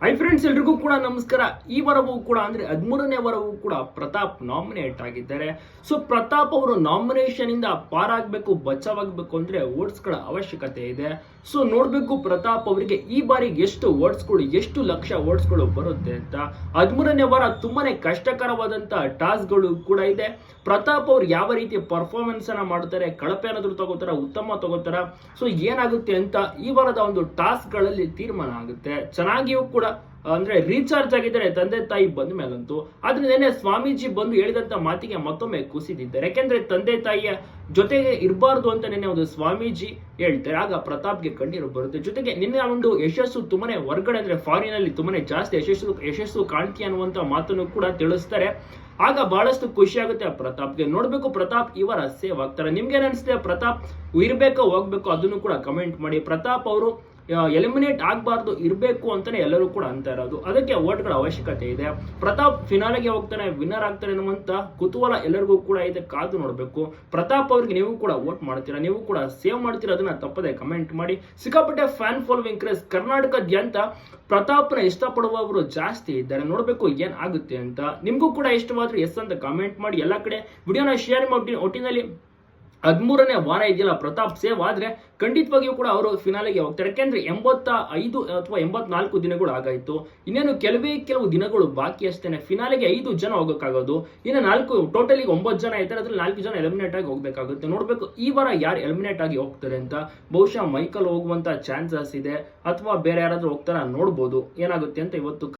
Hi friends ಎಲ್ರಿಗೂ ಕೂಡ ನಮಸ್ಕಾರ. ಈ ವಾರವೂ ಕೂಡ ಅಂದ್ರೆ ಹದಿಮೂರನೇ ವಾರವೂ ಕೂಡ ಪ್ರತಾಪ್ ನಾಮಿನೇಟ್ ಆಗಿದ್ದಾರೆ. ಸೊ ಪ್ರತಾಪ್ ಅವರು ನಾಮಿನೇಷನ್ ಇಂದ ಪಾರಾಗಬೇಕು ಬಚಾವಾಗಬೇಕು ಅಂದ್ರೆ ಓಟ್ಸ್ಗಳ ಗಳ ಅವಶ್ಯಕತೆ ಇದೆ. ಸೊ ನೋಡ್ಬೇಕು ಪ್ರತಾಪ್ ಅವರಿಗೆ ಈ ಬಾರಿ ಎಷ್ಟು ಗಳು, ಎಷ್ಟು ಲಕ್ಷ ಗಳು ಬರುತ್ತೆ ಅಂತ. ಹದಿಮೂರನೇ ವಾರ ತುಂಬಾನೇ ಕಷ್ಟಕರವಾದಂತ ಟಾಸ್ಕ್ಗಳು ಕೂಡ ಇದೆ. ಪ್ರತಾಪ್ ಅವ್ರು ಯಾವ ರೀತಿ ಪರ್ಫಾರ್ಮೆನ್ಸ್ ಅನ್ನ ಮಾಡ್ತಾರೆ, ಕಳಪೆ ಏನಾದರೂ ತಗೋತಾರ, ಉತ್ತಮ ತಗೋತಾರ? ಸೊ ಏನಾಗುತ್ತೆ ಅಂತ ಈ ವಾರದ ಒಂದು ಟಾಸ್ಕ್ಗಳಲ್ಲಿ ತೀರ್ಮಾನ ಆಗುತ್ತೆ. ಚೆನ್ನಾಗಿಯೂ ಕೂಡ ಅಂದ್ರೆ ರೀಚಾರ್ಜ್ ಆಗಿದ್ದಾರೆ ತಂದೆ ತಾಯಿ ಬಂದ ಮೇಲಂತೂ ಆದ್ರೆ ನೆನೆ ಸ್ವಾಮೀಜಿ ಬಂದು ಹೇಳಿದಂತ ಮಾತಿಗೆ ಮತ್ತೊಮ್ಮೆ ಕುಸಿದಿದ್ದಾರೆ. ಯಾಕೆಂದ್ರೆ ತಂದೆ ತಾಯಿಯ ಜೊತೆಗೆ ಇರಬಾರ್ದು ಅಂತ ನೆನೆ ಒಂದು ಸ್ವಾಮೀಜಿ ಹೇಳ್ತಾರೆ. ಆಗ ಪ್ರತಾಪ್ಗೆ ಕಣ್ಣೀರು ಬರುತ್ತೆ. ಜೊತೆಗೆ ನಿನ್ನೆ ಒಂದು ಯಶಸ್ಸು ತುಂಬಾನೇ ಹೊರಗಡೆ ಅಂದ್ರೆ ಫಾರಿನ್ ಅಲ್ಲಿ ತುಂಬಾನೇ ಜಾಸ್ತಿ ಯಶಸ್ಸು ಯಶಸ್ಸು ಕಾಣ್ತಿ ಅನ್ನುವಂತ ಮಾತನ್ನು ಕೂಡ ತಿಳಿಸ್ತಾರೆ. ಆಗ ಬಹಳಷ್ಟು ಖುಷಿ ಆಗುತ್ತೆ ಪ್ರತಾಪ್ಗೆ. ನೋಡ್ಬೇಕು ಪ್ರತಾಪ್ ಇವರ ಸೇವ್ ಆಗ್ತಾರೆ. ನಿಮ್ಗೆ ಅನಿಸುತ್ತೆ ಪ್ರತಾಪ್? ಇರ್ಬೇಕೋ ಹೋಗ್ಬೇಕು ಅದನ್ನು ಕೂಡ ಕಮೆಂಟ್ ಮಾಡಿ. ಪ್ರತಾಪ್ ಅವರು ಎಲಿಮಿನೇಟ್ ಆಗಬಾರ್ದು, ಇರಬೇಕು ಅಂತಲೇ ಎಲ್ಲರೂ ಕೂಡ ಅಂತ ಇರೋದು. ಅದಕ್ಕೆ ಓಟ್ಗಳ ಅವಶ್ಯಕತೆ ಇದೆ. ಪ್ರತಾಪ್ ಫಿನಾಲೆಗೆ ಹೋಗ್ತಾನೆ ವಿನ್ನರ್ ಆಗ್ತಾರೆ ಅನ್ನುವಂಥ ಕುತೂಹಲ ಎಲ್ಲರಿಗೂ ಕೂಡ ಇದೆ, ಕಾದು ನೋಡಬೇಕು. ಪ್ರತಾಪ್ ಅವ್ರಿಗೆ ನೀವು ಕೂಡ ವೋಟ್ ಮಾಡ್ತೀರಾ, ನೀವು ಕೂಡ ಸೇವ್ ಮಾಡ್ತೀರಾ ಅದನ್ನ ತಪ್ಪದೆ ಕಮೆಂಟ್ ಮಾಡಿ. ಸಿಕ್ಕಾಪಟ್ಟೆ ಫ್ಯಾನ್ ಫಾಲೋವಿಂಗ್ ಕ್ರೇಸ್ ಕರ್ನಾಟಕದಾದ್ಯಂತ ಪ್ರತಾಪ್ನ ಇಷ್ಟಪಡುವವರು ಜಾಸ್ತಿ ಇದ್ದಾರೆ. ನೋಡಬೇಕು ಏನ್ ಆಗುತ್ತೆ ಅಂತ. ನಿಮಗೂ ಕೂಡ ಇಷ್ಟವಾದ್ರೆ ಎಸ್ ಅಂತ ಕಮೆಂಟ್ ಮಾಡಿ. ಎಲ್ಲ ಕಡೆ ವಿಡಿಯೋನ ಶೇರ್ ಮಾಡಿ ಒಟ್ಟಿನಲ್ಲಿ ಹದಿಮೂರನೇ ವಾರ ಇದೆಯಲ್ಲ ಪ್ರತಾಪ್ ಸೇವ್ ಆದ್ರೆ ಖಂಡಿತವಾಗಿಯೂ ಕೂಡ ಅವರು ಫಿನಾಲೆಗೆ ಹೋಗ್ತಾರೆ. ಯಾಕೆಂದ್ರೆ ಎಂಬತ್ತ ಐದು ಅಥವಾ ಎಂಬತ್ನಾಲ್ಕು ದಿನಗಳು ಆಗಾಯಿತು. ಇನ್ನೇನು ಕೆಲವೇ ಕೆಲವು ದಿನಗಳು ಬಾಕಿ ಅಷ್ಟೇನೆ. ಫಿನಾಲೆಗೆ ಐದು ಜನ ಹೋಗೋಕ್ಕಾಗೋದು. ಇನ್ನು ನಾಲ್ಕು ಟೋಟಲಿ ಒಂಬತ್ತು ಜನ ಇದ್ದಾರೆ ಅದ್ರಲ್ಲಿ ನಾಲ್ಕು ಜನ ಎಲಿಮಿನೇಟ್ ಆಗಿ ಹೋಗಬೇಕಾಗುತ್ತೆ. ನೋಡಬೇಕು, ಈ ವಾರ ಯಾರು ಎಲಿಮಿನೇಟ್ ಆಗಿ ಹೋಗ್ತಾರೆ ಅಂತ. ಬಹುಶಃ ಮೈಕಲ್ ಹೋಗುವಂತ ಚಾನ್ಸಸ್ ಇದೆ. ಅಥವಾ ಬೇರೆ ಯಾರಾದರೂ ಹೋಗ್ತಾರ ನೋಡ್ಬೋದು. ಏನಾಗುತ್ತೆ ಅಂತ ಇವತ್ತು